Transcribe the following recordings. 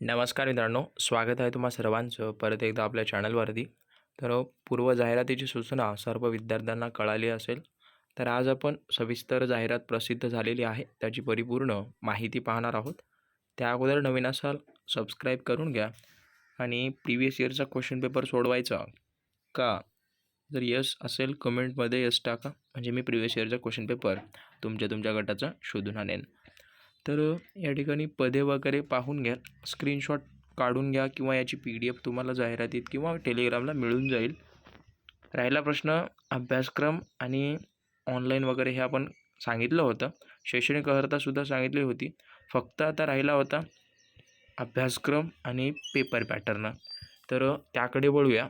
नमस्कार मित्रांनो स्वागत आहे तुम्हा सर्वांचं परत एकदा आपल्या चॅनलवरती. तर हो, पूर्व जाहिरातीची सूचना सर्व विद्यार्थ्यांना कळाली असेल तर आज आपण सविस्तर जाहिरात प्रसिद्ध झालेली आहे त्याची परिपूर्ण माहिती पाहणार आहोत. त्या अगोदर नवीन असाल सबस्क्राईब करून घ्या. आणि प्रिव्हियस इयरचा क्वेश्चन पेपर सोडवायचा का? जर यस असेल कमेंटमध्ये यस टाका. म्हणजे मी प्रिव्हियस इयरचा क्वेश्चन पेपर तुमच्या तुमच्या गटाचा शोधून आणेन. तर या ठिकाणी पदे वगैरे पाहून घ्या. स्क्रीनशॉट काढून घ्या किंवा याची पी डी एफ तुम्हाला जाहिरातीत किंवा टेलिग्रामला मिळून जाईल. राहिला प्रश्न अभ्यासक्रम आणि ऑनलाईन वगैरे हे आपण सांगितलं होतं. शैक्षणिक अर्हतासुद्धा सांगितली होती. फक्त आता राहिला होता अभ्यासक्रम आणि पेपर पॅटर्न तर त्याकडे वळूया.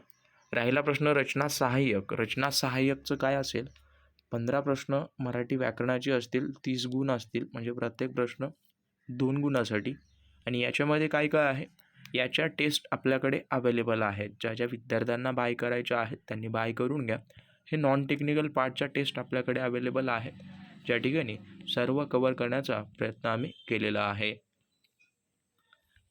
राहिला प्रश्न रचना सहाय्यक. रचना सहाय्यकचं काय असेल? पंधरा प्रश्न मराठी व्याकरणाचे असतील तीस गुण असतील म्हणजे प्रत्येक प्रश्न दोन गुणासाठी. आणि याच्यामध्ये काय काय आहे? याच्या टेस्ट आपल्याकडे अवेलेबल आहेत. ज्या ज्या विद्यार्थ्यांना बाय करायच्या आहेत त्यांनी बाय करून घ्या. हे नॉन टेक्निकल पार्टच्या टेस्ट आपल्याकडे अवेलेबल आहेत. ज्या ठिकाणी सर्व कवर करण्याचा प्रयत्न आम्ही केलेला आहे.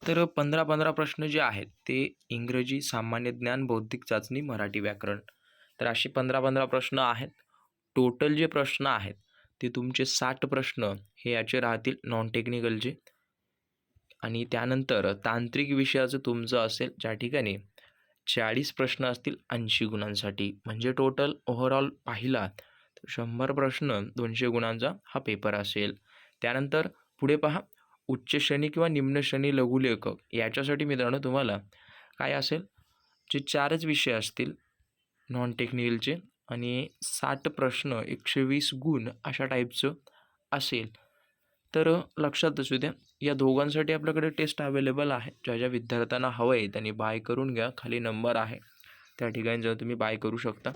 तर पंधरा पंधरा प्रश्न जे आहेत ते इंग्रजी सामान्य ज्ञान बौद्धिक चाचणी मराठी व्याकरण. तर असे पंधरा पंधरा प्रश्न आहेत. टोटल जे प्रश्न आहेत ते तुमचे साठ प्रश्न हे याचे राहतील नॉन टेक्निकलचे आणि त्यानंतर तांत्रिक विषयाचं तुमचं असेल ज्या ठिकाणी चाळीस प्रश्न असतील ऐंशी गुणांसाठी. म्हणजे टोटल ओव्हरऑल पाहिला तर शंभर प्रश्न दोनशे गुणांचा हा पेपर असेल. त्यानंतर पुढे पहा उच्च श्रेणी किंवा निम्न श्रेणी लघुलेखक याच्यासाठी मित्रांनो तुम्हाला काय असेल जे चारच विषय असतील नॉन टेक्निकलचे आणि साठ प्रश्न एकशे वीस गुण अशा टाईपचं असेल. तर लक्षात असू द्या या दोघांसाठी आपल्याकडे टेस्ट अवेलेबल आहे. ज्या ज्या विद्यार्थ्यांना हवं आहे त्यांनी बाय करून घ्या. खाली नंबर आहे. त्या ठिकाणी जर तुम्ही बाय करू शकता.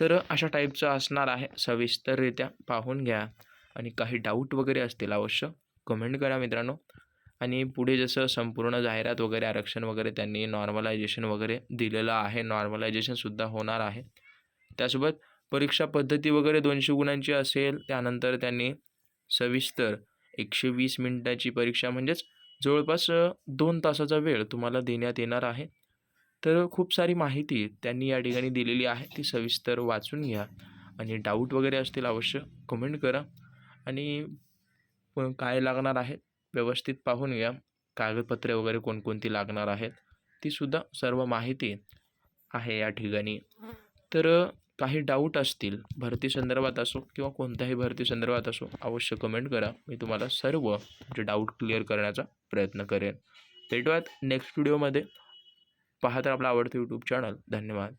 तर अशा टाईपचं असणार आहे. सविस्तररित्या पाहून घ्या. आणि काही डाऊट वगैरे असतील अवश्य कमेंट करा मित्रांनो. आणि पुढे जसं संपूर्ण जाहिरात वगैरे आरक्षण वगैरे त्यांनी नॉर्मलायझेशन वगैरे दिलेलं आहे. नॉर्मलायझेशनसुद्धा होणार आहे. त्यासोबत परीक्षा पद्धती वगैरे दोनशे गुणांची असेल त्यानंतर त्यांनी सविस्तर एकशे वीस मिनिटाची परीक्षा म्हणजेच जवळपास दोन तासाचा वेळ तुम्हाला देण्यात येणार आहे. तर खूप सारी माहिती त्यांनी या ठिकाणी दिलेली आहे ती सविस्तर वाचून घ्या. आणि डाऊट वगैरे असतील अवश्य कमेंट करा. आणि काय लागणार आहे व्यवस्थित पाहून घ्या. कागदपत्रे वगैरे कोणकोणती लागणार आहेत तीसुद्धा सर्व माहिती आहे या ठिकाणी. तर काही डाऊट असतील भरती संदर्भात असो किंवा कोणत्याही भरती संदर्भात असो अवश्य कमेंट करा. मी तुम्हाला सर्व जे डाऊट क्लिअर करण्याचा प्रयत्न करेन. भेटूयात नेक्स्ट व्हिडिओमध्ये पाहत आपला आवडतं यूट्यूब चॅनल धन्यवाद.